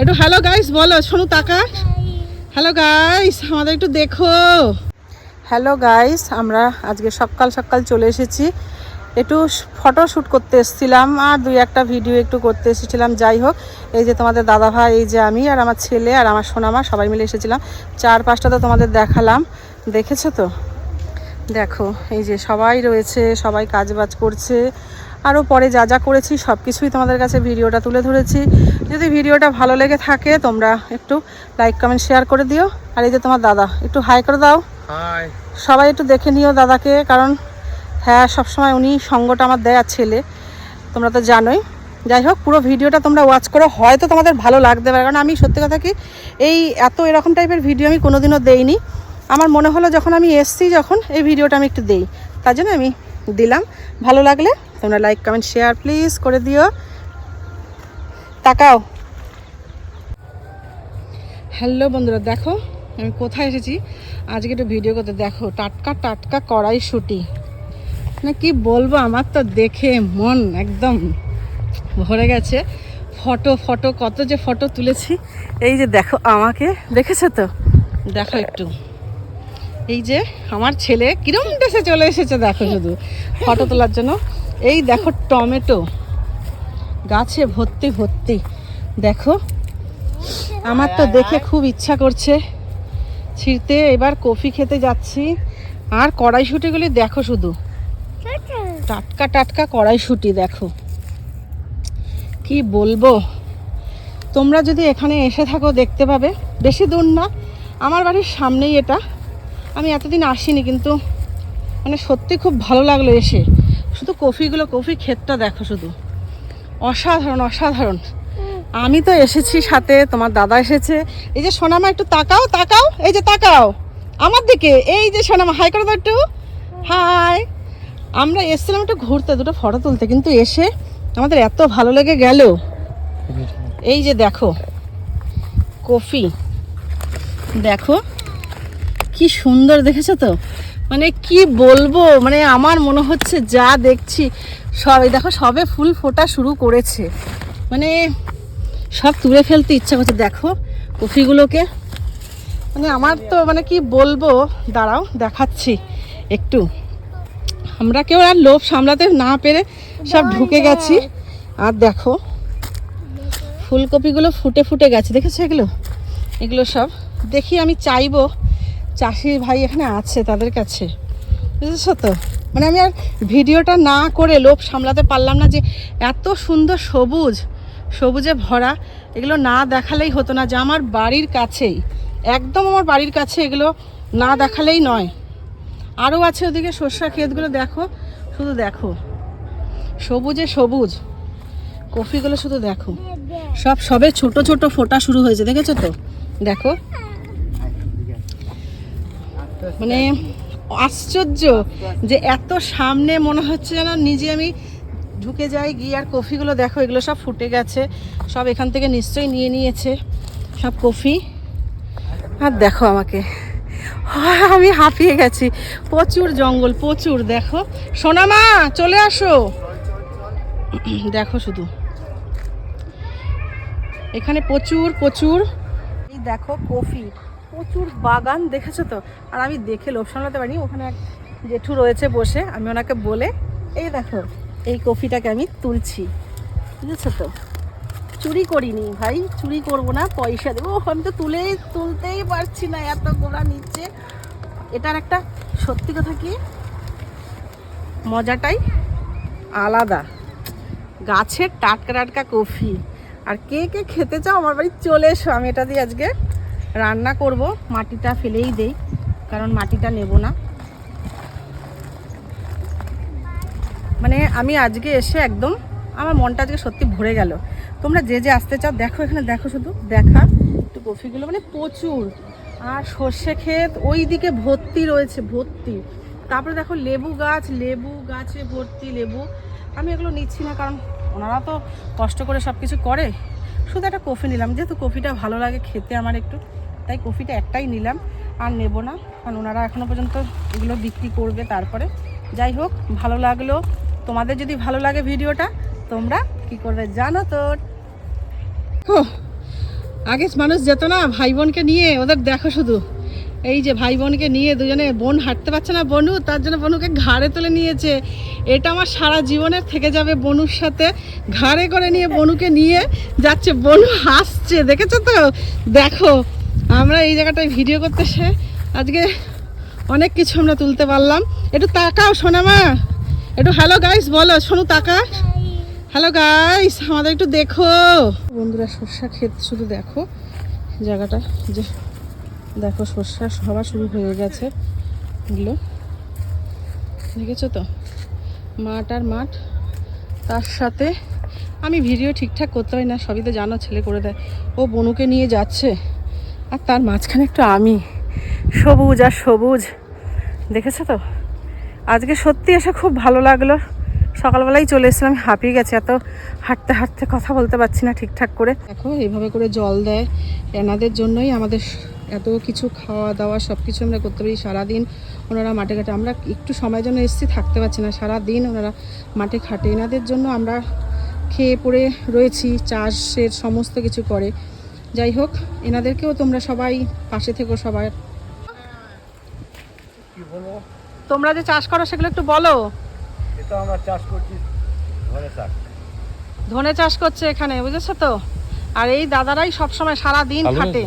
একটু hello guys বলো শোনো তাকা হ্যালো গাইস আমাদের একটু দেখো। হ্যালো গাইস আমরা আজকে সকাল সকাল চলে এসেছি। একটু ফটো শ্যুট করতে এসেছিলাম আর দুই একটা ভিডিও একটু করতে এসেছিলাম, যাই হোক। এই যে তোমাদের দাদা ভাই এই যে আমি আর আমার ছেলে আর আমার সোনামা, সবাই মিলে এসেছিলাম। চার পাঁচটা তো তোমাদের দেখালাম। দেখেছ তো? দেখো, এই যে সবাই রয়েছে, সবাই কাজবাজ করছে। আরও পরে যা যা করেছি সব কিছুই তোমাদের কাছে ভিডিওটা তুলে ধরেছি। যদি ভিডিওটা ভালো লেগে থাকে তোমরা একটু লাইক কমেন্ট শেয়ার করে দিও। আর এই যে তোমার দাদা একটু হাই করে দাও। সবাই একটু দেখে নিও দাদাকে কারণ হ্যাঁ সবসময় উনি সঙ্গটা আমার দেয় আর ছেলে তোমরা তো জানোই। যাই হোক পুরো ভিডিওটা তোমরা ওয়াচ করো হয়তো তোমাদের ভালো লাগতে পারে কারণ আমি সত্যি কথা কি এই এত এরকম টাইপের ভিডিও আমি কোনোদিনও দেইনি। আমার মনে হলো যখন আমি এসছি যখন এই ভিডিওটা আমি একটু দেই। তার জন্য আমি দিলাম। ভালো লাগলে তোমরা লাইক কমেন্ট শেয়ার প্লিজ করে দিও। তাকাও। হ্যালো বন্ধুরা, দেখো, আমি কোথায় এসেছি? আজকে একটু ভিডিও করতে। দেখো, টাটকা টাটকা কড়াই শুটি মানে কি বলব, আমার তো দেখে মন একদম ভরে গেছে। ফটো ফটো, কত যে ফটো তুলেছি। এই যে দেখো, আমাকে দেখেছ তো? দেখো একটু। এই যে আমার ছেলে কিরম দেশে চলে এসেছে, দেখো শুধু। ফটো তোলার জন্য। এই দেখো, টমেটো। গাছে ভর্তি ভর্তি। দেখো, আমার তো দেখে খুব ইচ্ছা করছে। ছিঁড়তে এবার কফি খেতে যাচ্ছি। আর কড়াইশুটিগুলি দেখো শুধু। টাটকা টাটকা কড়াইশুটি, দেখো। কি বলব? তোমরা যদি এখানে এসে থাকো, দেখতে পাবে। বেশি দূর না, আমার বাড়ির সামনেই এটা। আমি এতদিন আসিনি, কিন্তু মানে সত্যি খুব ভালো লাগল এসে। শুধু কফিগুলো, কফি ক্ষেতটা দেখো শুধু। অসাধারণ অসাধারণ। আমি তো এসেছি সাথে তোমার দাদা এসেছে। এই যে সোনামা একটু তাকাও তাকাও এই যে তাকাও। আমার দিকে এই যে সোনামা হাই করে একটু হাই আমরা এসেছিলাম একটু ঘুরতে দুটো ফটো তুলতে কিন্তু এসে আমাদের এত ভালো লেগে গেল। এই যে দেখো কফি। দেখো কি সুন্দর দেখেছ তো? মানে কি বলব মানে আমার মনে হচ্ছে যা দেখছি সব এই দেখো সবে ফুল ফোটা শুরু করেছে। মানে সব তুলে ফেলতে ইচ্ছা করছে। দেখো কফিগুলোকে। মানে আমার তো মানে কি বলব? দাঁড়াও দেখাচ্ছি একটু। আমরা কেউ আর লোভ সামলাতে না পেরে সব ঢুকে গেছি। আর দেখো ফুলকপিগুলো ফুটে ফুটে গেছে। দেখেছ এগুলো? এগুলো সব। দেখি আমি চাইব। চাষি ভাই এখানে আছে তাদের কাছে। বুঝেছ তো? মানে আমি আর ভিডিওটা না করে লোভ সামলাতে পারলাম না যে এত সুন্দর সবুজ সবুজে ভরা এগুলো না দেখালেই হতো না যে আমার বাড়ির কাছেই একদম আমার বাড়ির কাছে এগুলো না দেখালেই নয়। আরও আছে ওদিকে সর্ষা ক্ষেতগুলো দেখো শুধু দেখো। সবুজে সবুজ কফিগুলো শুধু দেখো। সব সবে ছোট ছোট ফোটা শুরু হয়েছে দেখেছ তো? দেখো। মানে আশ্চর্য যে এত সামনে মনে হচ্ছে যেন নিজে আমি ঢুকে যাই, গিয়ে আর কফিগুলো দেখো, এগুলো সব ফুটে গেছে। সব এখান থেকে নিশ্চয়ই নিয়ে নিয়েছে। সব কফি। আর দেখো আমাকে। আমি হাঁপিয়ে গেছি। প্রচুর জঙ্গল, প্রচুর। দেখো। সোনামা চলে আসো। দেখো শুধু। এখানে প্রচুর প্রচুর। দেখো কফি। প্রচুর বাগান দেখেছ তো? আর আমি দেখে লোভ সামলাতে পারিনি। ওখানে এক জেঠু রয়েছে বসে, আমি ওনাকে বলে, এই দেখো, এই কফিটাকে আমি তুলছি। বুঝেছ তো? চুরি করিনি ভাই, চুরি করব না, পয়সা দেবো। আমি তো তুলেই তুলতেই পারছি না এত গোড়া নিচ্ছে এটার একটা সত্যি কথা কি? মজাটাই আলাদা। গাছের টাটকা টাটকা কফি। আর কে কে খেতে চাও আমার বাড়ি চলে এসো। আমি এটা দিয়ে আজকে রান্না করব, মাটিটা ফেলেই দেই, কারণ মাটিটা নেব না। মানে আমি আজকে এসে একদম, আমার মনটা আজকে সত্যি ভরে গেল। তোমরা যে যে আসতে চাও, দেখো এখানে, দেখো শুধু, দেখা। একটু কফিগুলো মানে প্রচুর। আর সর্ষে ক্ষেত ওই দিকে ভর্তি রয়েছে, ভর্তি। তারপরে দেখো লেবু গাছ, লেবু গাছে ভর্তি লেবু। আমি এগুলো নিচ্ছি না, কারণ ওনারা তো কষ্ট করে সব কিছু করে। শুধু একটা কফি নিলাম, যেহেতু কফিটা ভালো লাগে খেতে আমার একটু। তাই কফিটা একটাই নিলাম, আর নেব না, কারণ ওনারা এখনও পর্যন্ত এগুলো বিক্রি করবে তারপরে। যাই হোক, ভালো লাগল। তোমাদের যদি ভালো লাগে ভিডিওটা, তোমরা কি করবে জানো তো? আগে মানুষ যেত না ভাই বোনকে নিয়ে, ওদের দেখো শুধু। এই যে ভাই বোনকে নিয়ে দুজনে বোন হাঁটতে পারছে না বনু, তার জন্য বনুকে ঘাড়ে তুলে নিয়েছে। এটা আমার সারা জীবনের থেকে যাবে বনুর সাথে। ঘাড়ে করে নিয়ে বনুকে নিয়ে যাচ্ছে, বনু হাসছে, দেখেছ তো? দেখো আমরা এই জায়গাটায় ভিডিও করতে এসে আজকে অনেক কিছু আমরা তুলতে পারলাম। একটু তাকাও, সোনামা। একটু হ্যালো গাইস বলো, সোনু তাকা। হ্যালো গাইস আমাদের একটু দেখো। বন্ধুরা, সর্ষা ক্ষেত শুধু দেখো। জায়গাটা যে দেখো, সর্ষা হওয়া শুরু হয়ে গেছে। এগুলো। দেখেছ তো? মাঠ আর মাঠ। তার সাথে আমি ভিডিও ঠিকঠাক করতে হয় না, সবই তো জানো, ছেলে করে দেয়। ও বনুকে নিয়ে যাচ্ছে। আর তার মাঝখানে একটু আমি। সবুজ আর সবুজ। দেখেছ তো? আজকে সত্যি এসে খুব ভালো লাগল। সকালবেলাই চলে এসেছিলাম, হাঁপিয়ে গেছি। এত হাঁটতে হাঁটতে কথা বলতে পারছি না ঠিকঠাক করে। দেখো, এইভাবে করে জল দেয়। এনাদের জন্যই আমাদের এত কিছু খাওয়া দাওয়া সব কিছু আমরা করতে পারি। সারাদিন ওনারা মাঠে ঘাটে আমরা একটু সময়ের জন্য এসেছি, থাকতে পারছি না। সারাদিন ওনারা মাঠে খাটে এনাদের জন্য আমরা খেয়ে পড়ে রয়েছি, চাষের সমস্ত কিছু করে। যাই হোক এনাদেরকেও তোমরা সবাই পাশে থেকো সবাই তোমরা যে চাষ করো সেগুলো একটু বলো। এটা আমরা চাষ করছি ধরে শাক। ধনে চাষ করছে এখানে বুঝেছ তো? আর এই দাদারাই সবসময় সারাদিন খাটে।